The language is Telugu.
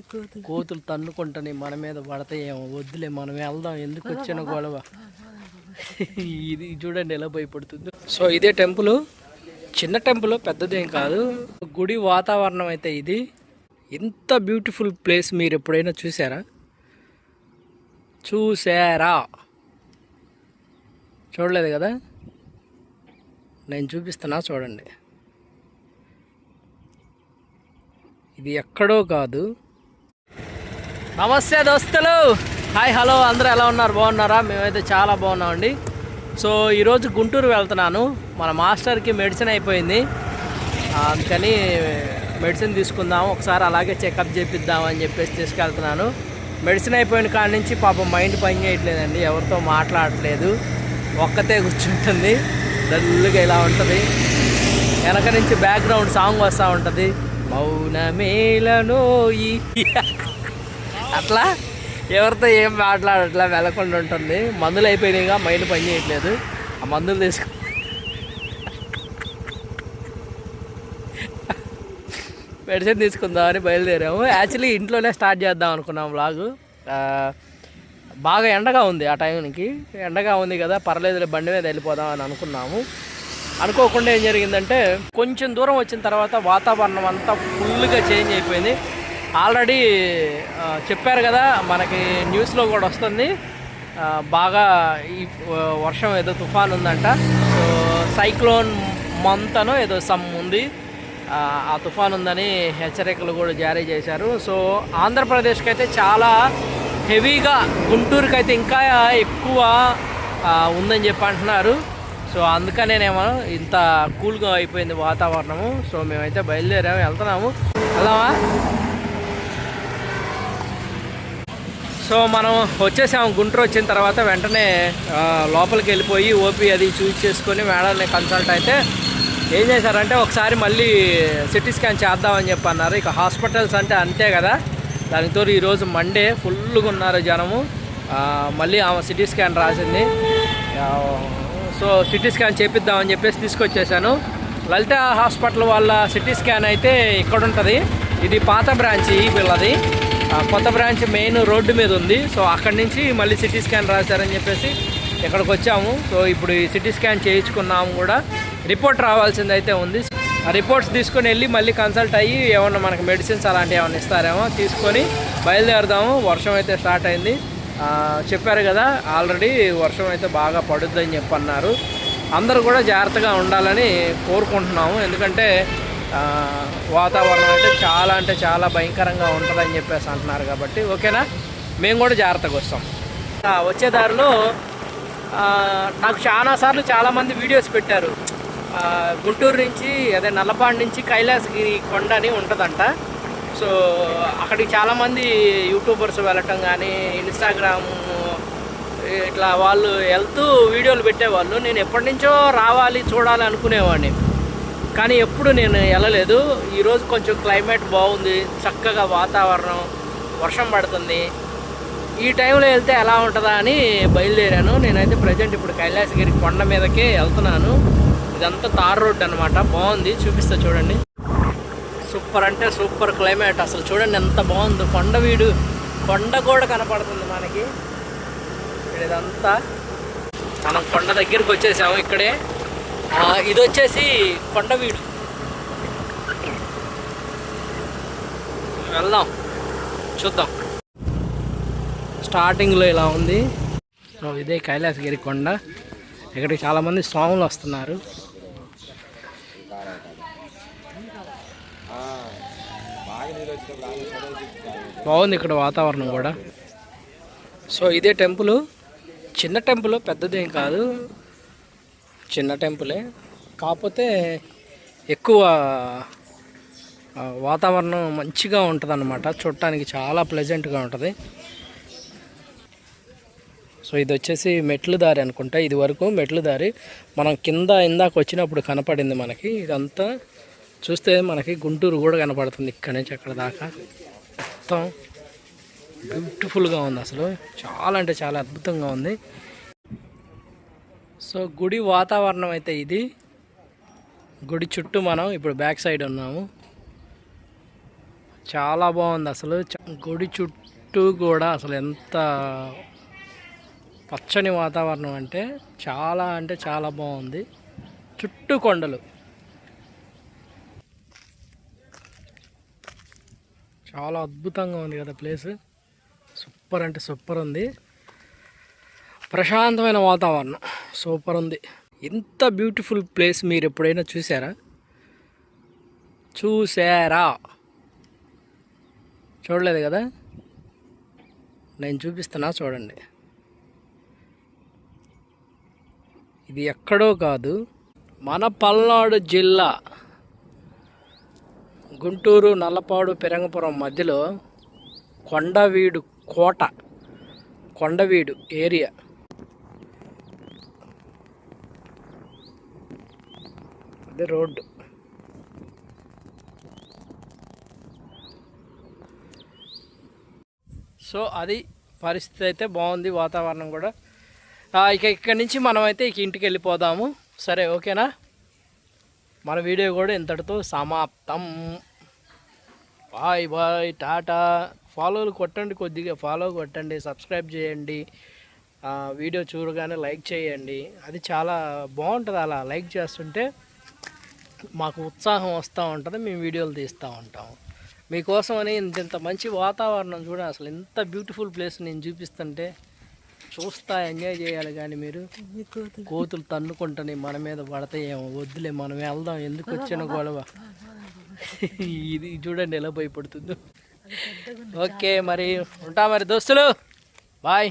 కోతులు. తన్నుకుంటాని మన మీద పడతాయి ఏమో. వద్దులే మనం వెళ్దాం. ఎందుకు వచ్చిన గొడవ? ఇది చూడండి ఎలా భయపడుతుందో. సో ఇదే టెంపుల్. చిన్న టెంపుల్ పెద్దదేం కాదు. గుడి వాతావరణం అయితే ఇది. ఇంత బ్యూటిఫుల్ ప్లేస్ మీరు ఎప్పుడైనా చూసారా? చూసారా? చూడలేదు కదా? నేను చూపిస్తున్నా చూడండి. ఇది ఎక్కడో కాదు. నమస్తే దోస్తులు. హాయ్ హలో అందరూ ఎలా ఉన్నారు? బాగున్నారా? మేమైతే చాలా బాగున్నామండి. సో ఈరోజు గుంటూరు వెళ్తున్నాను. మన మాస్టర్కి మెడిసిన్ అయిపోయింది. అందుకని మెడిసిన్ తీసుకుందాం. ఒకసారి అలాగే చెకప్ చేపిద్దామని చెప్పేసి తీసుకెళ్తున్నాను. మెడిసిన్ అయిపోయిన కాడ నుంచి పాపం మైండ్ పని చేయట్లేదండి. ఎవరితో మాట్లాడట్లేదు. ఒక్కతే కూర్చుంటుంది. డల్లుగా ఇలా ఉంటుంది. వెనక నుంచి బ్యాక్గ్రౌండ్ సాంగ్ వస్తూ ఉంటుంది. మౌనమేలనోయి అట్లా ఎవరితో ఏం మాట్లాడట్లా వెళ్ళకుండా ఉంటుంది. మందులు అయిపోయినాయిగా మైండ్ పని చేయట్లేదు. ఆ మందులు తీసుకు మెడిసిన్ తీసుకుందామని బయలుదేరాము. యాక్చువల్లీ ఇంట్లోనే స్టార్ట్ చేద్దాం అనుకున్నాం వ్లాగు. బాగా ఎండగా ఉంది ఆ టైంకి. ఎండగా ఉంది కదా పర్లేదు బండి మీద వెళ్ళిపోదాం అని అనుకున్నాము. అనుకోకుండా ఏం జరిగిందంటే కొంచెం దూరం వచ్చిన తర్వాత వాతావరణం అంతా ఫుల్గా చేంజ్ అయిపోయింది. ఆల్రెడీ చెప్పారు కదా మనకి న్యూస్లో కూడా వస్తుంది. బాగా ఈ వర్షం ఏదో తుఫాన్ ఉందంట. సో సైక్లోన్ మంతనో ఏదో సమ్ ఉంది. ఆ, తుఫాన్ ఉందని హెచ్చరికలు కూడా జారీ చేశారు. సో ఆంధ్రప్రదేశ్కి అయితే చాలా హెవీగా గుంటూరుకి అయితే ఇంకా ఎక్కువ ఉందని చెప్పి అంటున్నారు. సో అందుకనేనేమో ఇంత కూల్గా అయిపోయింది వాతావరణము. సో మేమైతే బయలుదేరాము వెళ్తున్నాము. వెళ్దామా? సో మనం వచ్చేసాము. గుంటూరు వచ్చిన తర్వాత వెంటనే లోపలికి వెళ్ళిపోయి ఓపీ అది చూస్ చేసుకొని మేడంని కన్సల్ట్ అయితే ఏం చేశారంటే ఒకసారి మళ్ళీ సిటీ స్కాన్ చేద్దామని చెప్పి అన్నారు. ఇక హాస్పిటల్స్ అంటే అంతే కదా. దానితో ఈరోజు మండే ఫుల్గా ఉన్నారు జనము. మళ్ళీ ఆమె సిటీ స్కాన్ రాసింది. సో సిటీ స్కాన్ చేపిద్దామని చెప్పేసి తీసుకొచ్చేసాను. లలిత హాస్పిటల్ వాళ్ళ సిటీ స్కాన్ అయితే ఇక్కడ ఉంటుంది ఇది పాత బ్రాంచ్ ఈ పిల్లది కొత్త బ్రాంచ్ మెయిన్ రోడ్డు మీద ఉంది. సో అక్కడి నుంచి మళ్ళీ సిటీ స్కాన్ రాశారని చెప్పేసి ఇక్కడికి వచ్చాము. సో ఇప్పుడు ఈ సిటీ స్కాన్ చేయించుకున్నాము కూడా. రిపోర్ట్ రావాల్సింది అయితే ఉంది. ఆ రిపోర్ట్స్ తీసుకొని వెళ్ళి మళ్ళీ కన్సల్ట్ అయ్యి ఏమన్నా మనకు మెడిసిన్స్ అలాంటివి ఏమైనా ఇస్తారేమో తీసుకొని బయలుదేరదాము. వర్షం అయితే స్టార్ట్ అయింది. చెప్పారు కదా ఆల్రెడీ వర్షం అయితే బాగా పడుద్దని చెప్పన్నారు. అందరూ కూడా జాగ్రత్తగా ఉండాలని కోరుకుంటున్నాము. ఎందుకంటే వాతావరణం అయితే చాలా అంటే చాలా భయంకరంగా ఉంటుందని చెప్పేసి అంటున్నారు కాబట్టి ఓకేనా? మేము కూడా జాగ్రత్తగా వస్తాం. వచ్చే దారిలో ఆ, నాకు చాలాసార్లు చాలామంది వీడియోస్ పెట్టారు. గుంటూరు నుంచి అదే నల్లపాడు నుంచి కైలాసగిరి కొండ అని ఉంటుందంట. సో అక్కడికి చాలామంది యూట్యూబర్స్ వెళ్ళటం కానీ ఇన్స్టాగ్రామ్ ఇట్లా వాళ్ళు వెళ్తూ వీడియోలు పెట్టేవాళ్ళు. నేను ఎప్పటి నుంచో రావాలి చూడాలి అనుకునేవాడిని. కానీ ఎప్పుడు నేను వెళ్ళలేదు. ఈరోజు కొంచెం క్లైమేట్ బాగుంది. చక్కగా వాతావరణం వర్షం పడుతుంది. ఈ టైంలో వెళ్తే ఎలా ఉంటుందా అని బయలుదేరాను. నేనైతే ప్రజెంట్ ఇప్పుడు కైలాసగిరి కొండ మీదకే వెళ్తున్నాను. ఇదంతా తార్ రోడ్ అనమాట బాగుంది. చూపిస్తా చూడండి. సూపర్ అంటే సూపర్ క్లైమేట్. అసలు చూడండి ఎంత బాగుందో. కొండ వీడు కొండ కూడా కనపడుతుంది మనకి. ఇదంతా మనం కొండ దగ్గరికి వచ్చేసాము ఇక్కడే. ఇది వచ్చేసి కొండవీడు. వెళ్దాం. చూద్దాం. స్టార్టింగ్లో ఇలా ఉంది. సో ఇదే కైలాసగిరి కొండ. ఇక్కడికి చాలామంది స్వాములు వస్తున్నారు. బాగుంది ఇక్కడ వాతావరణం కూడా. సో ఇదే టెంపుల్. చిన్న టెంపుల్ పెద్దదేం కాదు. చిన్న టెంపులే. కాకపోతే ఎక్కువ వాతావరణం మంచిగా ఉంటుంది అనమాట చూడటానికి చాలా ప్లెజెంట్గా ఉంటుంది. సో ఇది వచ్చేసి మెట్లు దారి అనుకుంటా. ఇది వరకు మెట్లు దారి. మనం కింద ఇందాక వచ్చినప్పుడు కనపడింది మనకి. ఇదంతా చూస్తే మనకి గుంటూరు కూడా కనపడుతుంది ఇక్కడ నుంచి అక్కడ దాకా. మొత్తం బ్యూటిఫుల్గా ఉంది అసలు. చాలా అంటే చాలా అద్భుతంగా ఉంది. సో గుడి వాతావరణం అయితే ఇది. గుడి చుట్టూ మనం ఇప్పుడు బ్యాక్ సైడ్ ఉన్నాము. చాలా బాగుంది అసలు. గుడి చుట్టూ కూడా అసలు ఎంత పచ్చని వాతావరణం అంటే చాలా అంటే చాలా బాగుంది. చుట్టూ కొండలు. చాలా అద్భుతంగా ఉంది కదా ప్లేస్. సూపర్ అంటే సూపర్ ఉంది. ప్రశాంతమైన వాతావరణం. సూపర్ ఉంది. ఇంత బ్యూటిఫుల్ ప్లేస్ మీరు ఎప్పుడైనా చూసారా? చూసారా? చూడలేదు కదా? నేను చూపిస్తున్నా చూడండి. ఇది ఎక్కడో కాదు మన పల్నాడు జిల్లా గుంటూరు నల్లపాడు పెరంగపురం మధ్యలో కొండవీడు కోట కొండవీడు ఏరియా. అదే రోడ్డు. సో అది పరిస్థితి అయితే బాగుంది వాతావరణం కూడా. ఇక ఇక్కడి నుంచి మనమైతే ఇక ఇంటికి వెళ్ళిపోదాము. సరే ఓకేనా? మన వీడియో కూడా ఇంతటితో సమాప్తం. Bye bye Tata. ఫాలోలు కొట్టండి కొద్దిగా ఫాలో కొట్టండి సబ్స్క్రైబ్ చేయండి. వీడియో చూడగానే లైక్ చేయండి. అది చాలా బాగుంటుంది అలా లైక్ చేస్తుంటే. మాకు ఉత్సాహం వస్తూ ఉంటుంది మేము వీడియోలు తీస్తూ ఉంటాం మీకోసమని ఇంత ఇంత మంచి వాతావరణం చూడ అసలు ఎంత బ్యూటిఫుల్ ప్లేస్ నేను చూపిస్తుంటే చూస్తా ఎంజాయ్ చేయాలి కానీ మీరు. కోతులు తన్నుకుంటాని మన మీద పడతాయేమో వద్దులే మనం వెళ్దాం ఎందుకు వచ్చిన గొడవ? ఇది చూడండి ఎలా భయపడుతుందో. ఓకే మరి ఉంటా మరి దోస్తులు. బాయ్.